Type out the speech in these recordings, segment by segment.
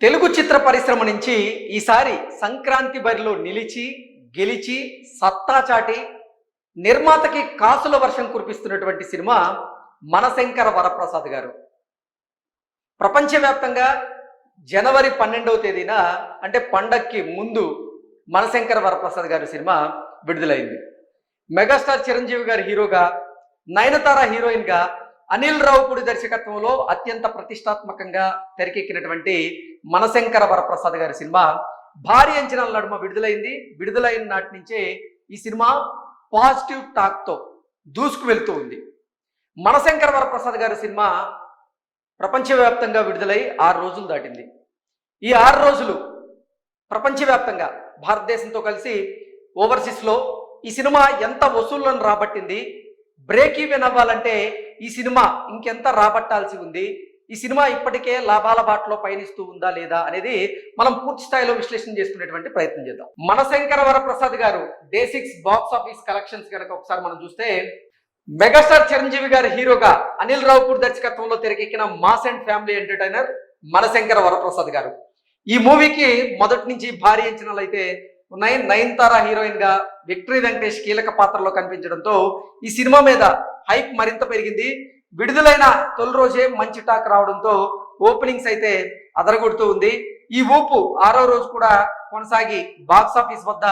తెలుగు చిత్ర పరిశ్రమ నుంచి ఈసారి సంక్రాంతి బరిలో నిలిచి గెలిచి సత్తా చాటి నిర్మాతకి కాసుల వర్షం కురిపిస్తున్నటువంటి సినిమా మనశంకర వరప్రసాద్ గారు. ప్రపంచవ్యాప్తంగా జనవరి పన్నెండవ తేదీన అంటే పండక్కి ముందు మనశంకర వరప్రసాద్ గారి సినిమా విడుదలైంది. మెగాస్టార్ చిరంజీవి గారి హీరోగా నయనతార హీరోయిన్గా అనిల్ రావుపూడి దర్శకత్వంలో అత్యంత ప్రతిష్టాత్మకంగా తెరకెక్కినటువంటి మనశంకర వరప్రసాద్ గారి సినిమా భారీ అంచనాల నడుమ విడుదలైంది. విడుదలైన నాటి నుంచే ఈ సినిమా పాజిటివ్ టాక్తో దూసుకు వెళ్తూ ఉంది. మనశంకర వరప్రసాద్ గారి సినిమా ప్రపంచవ్యాప్తంగా విడుదలై ఆరు రోజులు దాటింది. ఈ ఆరు రోజులు ప్రపంచవ్యాప్తంగా భారతదేశంతో కలిసి ఓవర్సీస్లో ఈ సినిమా ఎంత వసూళ్ళను రాబట్టింది బ్రేక్ ఈవెన్ అవ్వాలంటే ఈ సినిమా ఇంకెంత రాబట్టాల్సి ఉంది? ఈ సినిమా ఇప్పటికే లాభాల బాటలో పయనిస్తూ ఉందా లేదా అనేది మనం పూర్తి స్థాయిలో విశ్లేషణ చేసుకునేటువంటి ప్రయత్నం చేద్దాం. Manashankara Varaprasad garu day six box office collections కనుక ఒకసారి మనం చూస్తే మెగాస్టార్ చిరంజీవి గారి హీరోగా అనిల్ రావుపూర్ దర్శకత్వంలో తెరకెక్కిన mass and family entertainer Mana Shankara Varaprasad Garu. ఈ మూవీకి మొదటి నుంచి భారీ అంచనాలు అయితే నయన్ నయన్తారా హీరోయిన్గా విక్టరీ వెంకటేష్ కీలక పాత్రలో కనిపించడంతో ఈ సినిమా మీద హైప్ మరింత పెరిగింది. విడుదలైన తొలి రోజే మంచి టాక్ రావడంతో ఓపెనింగ్స్ అయితే అదరగొడుతూ ఉంది. ఈ ఊపు ఆరో రోజు కూడా కొనసాగి బాక్స్ ఆఫీస్ వద్ద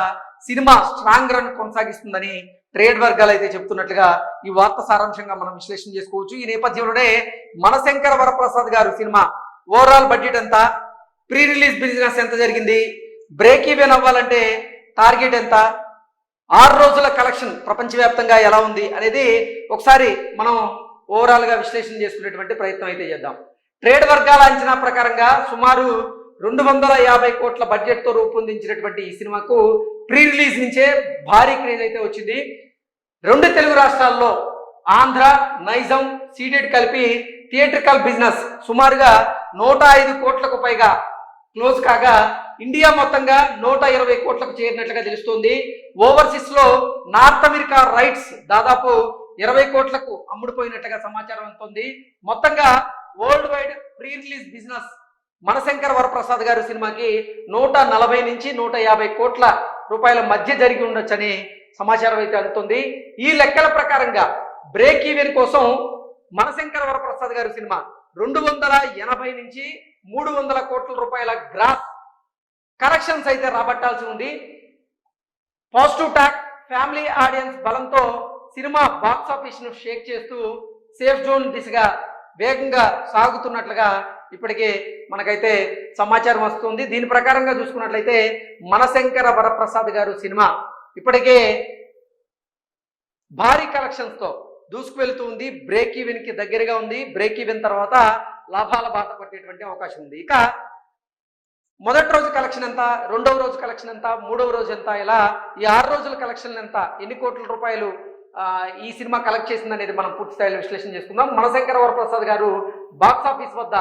సినిమా స్ట్రాంగ్ రన్ కొనసాగిస్తుందని ట్రేడ్ వర్గాలు అయితే చెప్తున్నట్లుగా ఈ వార్త సారాంశంగా మనం విశ్లేషణ చేసుకోవచ్చు. ఈ నేపథ్యంలోనే Manashankara Varaprasad garu cinema overall budget ఎంత? ప్రీ రిలీజ్ బిజినెస్ ఎంత జరిగింది? బ్రేక్ ఈవెన్ అవ్వాలంటే టార్గెట్ ఎంత? ఆరు రోజుల కలెక్షన్ ప్రపంచవ్యాప్తంగా ఎలా ఉంది అనేది ఒకసారి మనం ఓవరాల్గా విశ్లేషణ చేసుకునేటువంటి ప్రయత్నం అయితే చేద్దాం. ట్రేడ్ వర్గాల అంచనా ప్రకారంగా సుమారు రెండు వందల యాభై కోట్ల బడ్జెట్తో రూపొందించినటువంటి ఈ సినిమాకు ప్రీ రిలీజ్ నుంచే భారీ క్రేజ్ అయితే వచ్చింది. రెండు తెలుగు రాష్ట్రాల్లో ఆంధ్ర నైజం సీడెడ్ కలిపి థియేట్రికల్ బిజినెస్ సుమారుగా నూట ఐదు కోట్లకు పైగా క్లోజ్ కాగా ఇండియా మొత్తంగా నూట ఇరవై కోట్లకు చేరినట్లుగా తెలుస్తోంది. ఓవర్సీస్లో నార్త్ అమెరికా రైట్స్ దాదాపు ఇరవై కోట్లకు అమ్ముడుపోయినట్లుగా సమాచారం అందుతుంది. మొత్తంగా world wide pre release business Manashankara Varaprasad గారి సినిమాకి నూట నలభై నుంచి నూట యాభై కోట్ల రూపాయల మధ్య జరిగి ఉండొచ్చని సమాచారం అయితే అందుతుంది. ఈ లెక్కల ప్రకారంగా బ్రేక్ ఈవెన్ కోసం మనశంకర వరప్రసాద్ గారి సినిమా రెండు వందల ఎనభై నుంచి మూడు వందల కోట్ల రూపాయల గ్రాస్ కరెక్షన్స్ అయితే రాబట్టాల్సి ఉంది. పాజిటివ్ టాక్ ఫ్యామిలీ ఆడియన్స్ బలంతో సినిమా బాక్స్ షేక్ చేస్తూ సేఫ్ జోన్ దిశగా వేగంగా సాగుతున్నట్లుగా ఇప్పటికే మనకైతే సమాచారం వస్తుంది. దీని ప్రకారంగా చూసుకున్నట్లయితే మనశంకర వరప్రసాద్ గారు సినిమా ఇప్పటికే భారీ కలెక్షన్స్తో దూసుకువెళ్తూ దూసుకు వెళుతూ ఉంది బ్రేక్ ఈవెన్కి దగ్గరగా ఉంది. బ్రేక్ ఈవెన్ తర్వాత లాభాల బాట పట్టేటువంటి అవకాశం ఉంది. ఇక మొదటి రోజు కలెక్షన్ ఎంత? రెండవ రోజు కలెక్షన్ ఎంత? మూడవ రోజు ఎంత? ఇలా ఈ ఆరు రోజుల కలెక్షన్ ఎంత? ఎన్ని కోట్ల రూపాయలు ఈ సినిమా కలెక్ట్ చేసింది అనేది మనం పూర్తి స్థాయిలో విశ్లేషణ చేసుకుందాం. మనశంకర వరప్రసాద్ గారు బాక్స్ ఆఫీస్ వద్ద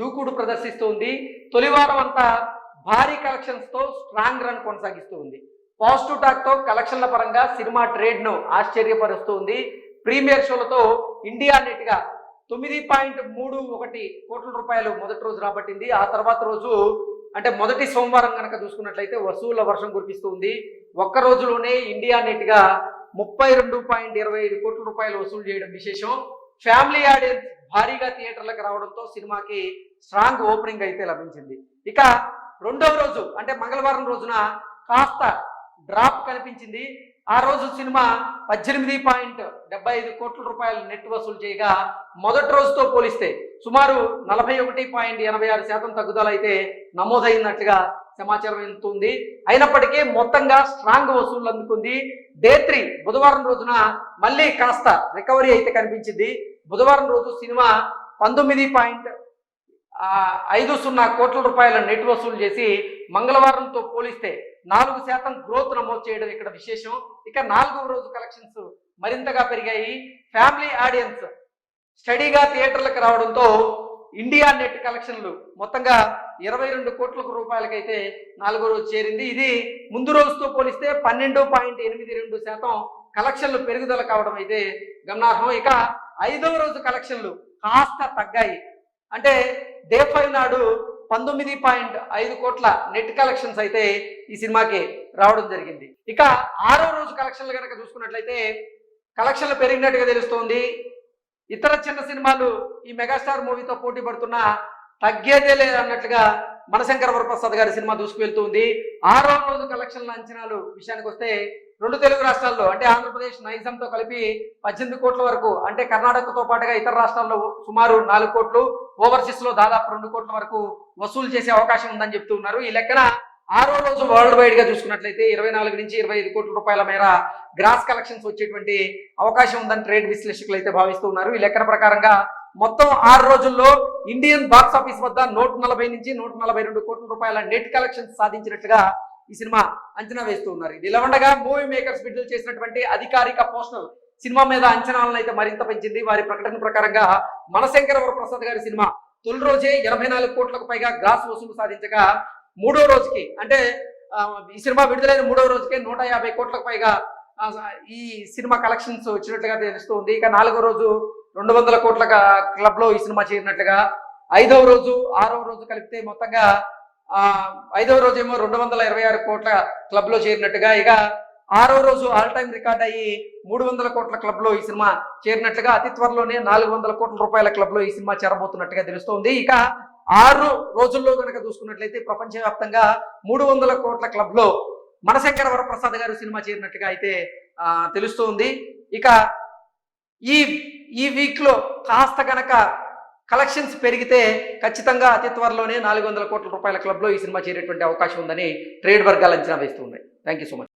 దూకుడు ప్రదర్శిస్తూ ఉంది. తొలి వారం అంతా భారీ కలెక్షన్స్తో స్ట్రాంగ్ రన్ కొనసాగిస్తూ ఉంది. పాజిటివ్ టాక్తో కలెక్షన్ల పరంగా సినిమా ట్రేడ్ను ఆశ్చర్యపరుస్తూ ఉంది. ప్రీమియర్ షోలతో ఇండియా నెట్గా తొమ్మిది పాయింట్ మూడు ఒకటి కోట్ల రూపాయలు మొదటి రోజు రాబట్టింది. ఆ తర్వాత రోజు అంటే మొదటి సోమవారం కనుక చూసుకున్నట్లయితే వసూళ్ళ వర్షం కురిపిస్తూ ఉంది. ఒక్క రోజులోనే ఇండియా నెట్గా ముప్పై రెండు పాయింట్ ఇరవై ఐదు కోట్ల రూపాయలు వసూలు చేయడం విశేషం. ఫ్యామిలీ ఆడియన్స్ భారీగా థియేటర్లకు రావడంతో సినిమాకి స్ట్రాంగ్ ఓపెనింగ్ అయితే లభించింది. ఇక రెండవ రోజు అంటే మంగళవారం రోజున కాస్త డ్రాప్ కనిపించింది. ఆ రోజు సినిమా పద్దెనిమిది పాయింట్ డెబ్బై ఐదు కోట్ల రూపాయలు నెట్ వసూలు చేయగా మొదటి రోజుతో పోలిస్తే సుమారు నలభై ఒకటి పాయింట్ ఎనభై ఆరు శాతం తగ్గుదల అయితే నమోదైనట్లుగా సమాచారం ఎందుతుంది అయినప్పటికీ మొత్తంగా స్ట్రాంగ్ వసూళ్ళు అందుకుంది. డే త్రీ బుధవారం రోజున మళ్ళీ కాస్త రికవరీ అయితే కనిపించింది. బుధవారం రోజు సినిమా పంతొమ్మిది పాయింట్ ఐదు సున్నా కోట్ల రూపాయల నెట్ వసూలు చేసి మంగళవారంతో పోలిస్తే నాలుగు శాతం గ్రోత్ నమోదు చేయడం ఇక్కడ విశేషం. ఇక నాలుగవ రోజు కలెక్షన్స్ మరింతగా పెరిగాయి. ఫ్యామిలీ ఆడియన్స్ స్టడీగా థియేటర్లకు రావడంతో ఇండియా నెట్ కలెక్షన్లు మొత్తంగా ఇరవై రెండు కోట్ల రూపాయలకైతే నాలుగో రోజు చేరింది. ఇది ముందు రోజుతో పోలిస్తే పన్నెండు పాయింట్ ఎనిమిది రెండు శాతం కలెక్షన్లు పెరుగుదల కావడం అయితే గమనార్హం. ఇక ఐదవ రోజు కలెక్షన్లు కాస్త తగ్గాయి. అంటే డే ఫైవ్ నాడు పంతొమ్మిది పాయింట్ ఐదు కోట్ల నెట్ కలెక్షన్స్ అయితే ఈ సినిమాకి రావడం జరిగింది. ఇక ఆరో రోజు కలెక్షన్లు కనుక చూసుకున్నట్లయితే కలెక్షన్లు పెరిగినట్టుగా తెలుస్తోంది. ఇతర చిన్న సినిమాలు ఈ మెగాస్టార్ మూవీతో పోటీ పడుతున్నా తగ్గేదే లేదన్నట్లుగా మనశంకర వరప్రసాద్ గారి సినిమా దూసుకువెళ్తుంది. ఆరో రోజు కలెక్షన్ల అంచనాలు విషయానికి వస్తే రెండు తెలుగు రాష్ట్రాల్లో అంటే ఆంధ్రప్రదేశ్ నైజంతో కలిపి పద్దెనిమిది కోట్ల వరకు అంటే కర్ణాటకతో పాటుగా ఇతర రాష్ట్రాల్లో సుమారు నాలుగు కోట్లు ఓవర్సీస్లో దాదాపు రెండు కోట్ల వరకు వసూలు చేసే అవకాశం ఉందని చెప్తూ ఉన్నారు. ఈ లెక్కన ఆరో రోజు వరల్డ్ వైడ్గా చూసుకున్నట్లయితే ఇరవై నాలుగు నుంచి ఇరవై ఐదు కోట్ల రూపాయల మేర గ్రాస్ కలెక్షన్స్ వచ్చేటువంటి అవకాశం ఉందని ట్రేడ్ విశ్లేషకులు అయితే భావిస్తున్నారు ఈ లెక్కన ప్రకారంగా మొత్తం ఆరు రోజుల్లో ఇండియన్ బాక్స్ ఆఫీస్ వద్ద నూట నలభై నుంచి నూట నలభై రెండు కోట్ల రూపాయల నెట్ కలెక్షన్స్ సాధించినట్లుగా ఈ సినిమా అంచనా వేస్తూ ఉన్నారు. ఇది ఇలా ఉండగా మూవీ మేకర్స్ విడుదల చేసినటువంటి అధికారిక పోస్టర్. సినిమా మీద అంచనాలను అయితే మరింత పెంచింది. వారి ప్రకటన ప్రకారంగా మనశంకర వరప్రసాద్ గారి సినిమా తొలి రోజే ఎనభై నాలుగు కోట్లకు పైగా గ్రాస్ వసూలు సాధించగా మూడో రోజుకి అంటే ఈ సినిమా విడుదలైన మూడో రోజుకే నూట యాభై కోట్లకు పైగా ఈ సినిమా కలెక్షన్స్ వచ్చినట్లుగా తెలుస్తుంది ఇక నాలుగో రోజు రెండు వందల కోట్ల క్లబ్లో ఈ సినిమా చేరినట్లుగా ఐదవ రోజు ఆరవ రోజు కలిపితే మొత్తంగా ఐదవ రోజు ఏమో రెండు వందల ఇరవై ఆరు కోట్ల క్లబ్లో చేరినట్టుగా ఇక ఆరో రోజు ఆల్ టైం రికార్డ్ అయ్యి మూడు వందల కోట్ల క్లబ్లో ఈ సినిమా చేరినట్లుగా అతి త్వరలోనే నాలుగు వందల కోట్ల రూపాయల క్లబ్లో ఈ సినిమా చేరబోతున్నట్టుగా తెలుస్తోంది. ఇక ఆరు రోజుల్లో కనుక చూసుకున్నట్లయితే ప్రపంచవ్యాప్తంగా మూడు వందల కోట్ల క్లబ్లో మనశంకర వరప్రసాద్ గారు సినిమా చేరినట్టుగా అయితే తెలుస్తోంది. ఇక ఈ ఈ వీక్లో కాస్త కనుక కలెక్షన్స్ పెరిగితే ఖచ్చితంగా అతి త్వరలోనే నాలుగు వందల కోట్ల రూపాయల క్లబ్లో ఈ సినిమా చేరేటువంటి అవకాశం ఉందని ట్రేడ్ వర్గాలు అంచనా వేస్తూ ఉన్నాయి. Thank you so much